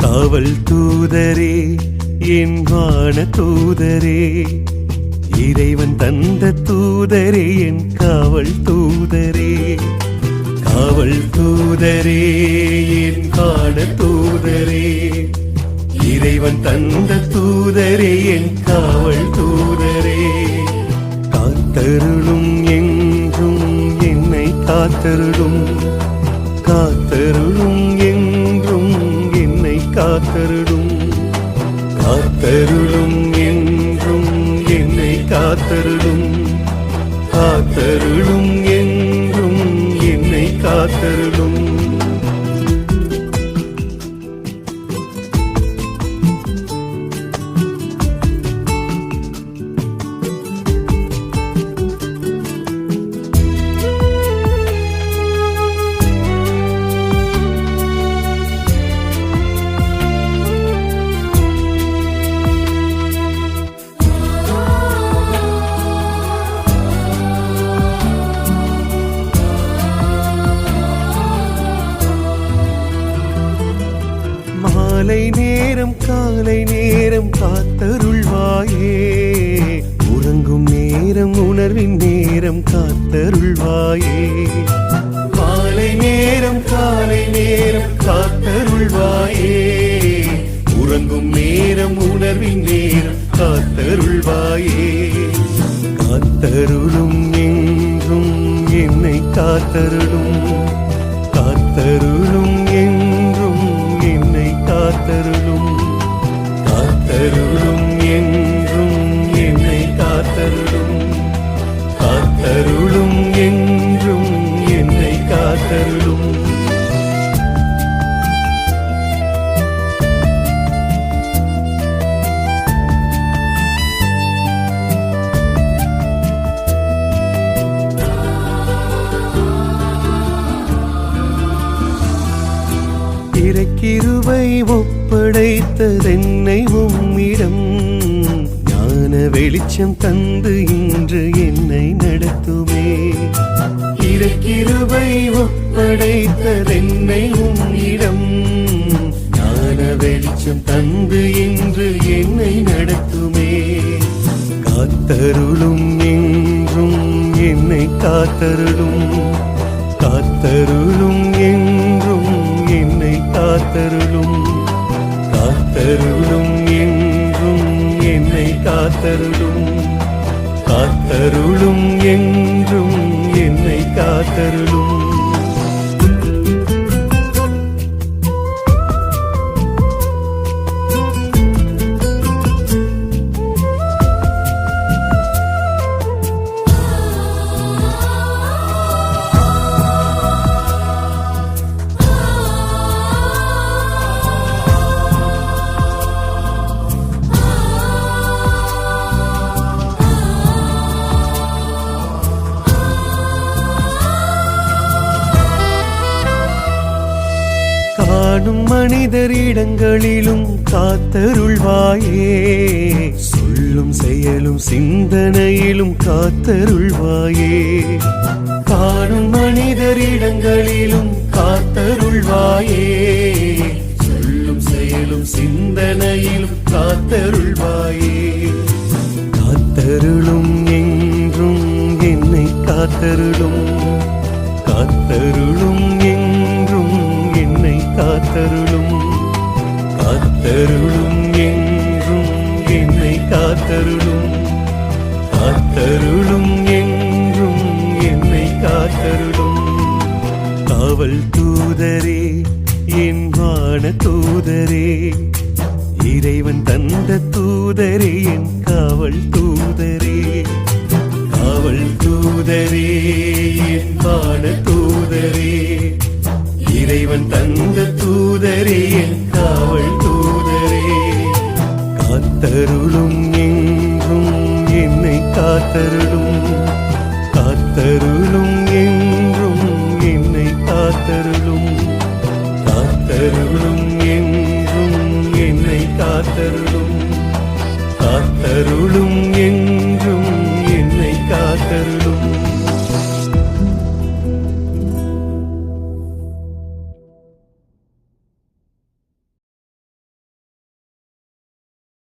காவல் தூதரே என் வான தூதரே இறைவன் தந்த தூதரே என் காவல் தூதரே. காவல் தூதரே என் காண தூதரே இறைவன் தந்த தூதரே என் காவல் தூதரே. காத்தருளும் என்றும் என்னை காத்தருளும் காத்தருளும் என்றும் என்னை காத்தருளும். காத்தருளும் என்றும் என்னை காத்தருளும். மாலை நேரம் காலை நேரம் காத்தருள்வாயே. உறங்கும் நேரம் உணர்வின் நேரம் காத்தருள்வாயே. மாலை நேரம் காலை நேரம் காத்தருள்வாயே. உறங்கும் நேரம் உணர்வின் நேரம் காத்தருள்வாயே. காத்தருளும் என்றும் என்னை காத்தருளும். காத்தருளும் இறக்கிருவை ஒப்படைத்ததென்னை உம்மிடம். ஞான வெளிச்சம் தந்து இன்று என்னை நடத்துமே. இறக்கிருவை ஒப்படைத்ததென்னை உம்மிடம். ஞான வெளிச்சம் தந்து இன்று என்னை நடத்துமே. காத்தருளும் என்றும் என்னை காத்தருளும். காத்தருளும் என் காத்தருளும் காத்தருளும் என்றும் என்னை காத்தருளும். காத்தருளும் என்றும் என்னை காத்தருளும். காணும் மனிதரிடங்களிலும் காத்தருள்வாயே. சொல்லும் செயலும் சிந்தனையிலும் காத்தருள்வாயே. காணும் மனிதரிடங்களிலும் காத்தருள்வாயே. சொல்லும் செயலும் சிந்தனையிலும் காத்தருள்வாயே. காத்தருளும் என்றும் என்னை காத்தருளும். காத்தருளும் என்றும் என்னை காத்தருளும். காத்தருளும் என்றும் என்னை காத்தருளும். காத்தருளும் என்றும் என்னை காத்தருளும். காவல் தூதரே என் வான தூதரே. இறைவன் தந்த தூதரே என் காவல் தூதரே. காவல் தூதரே என் வான தூதரே. இறைவன் தந்த தூதரே என் காத்தருளும் என்றும் என்னை காத்தருளும். காத்தருளும் என்றும் என்னை காத்தருளும். காத்தருளும் என்றும் என்னை காத்தருளும். காத்தருளும்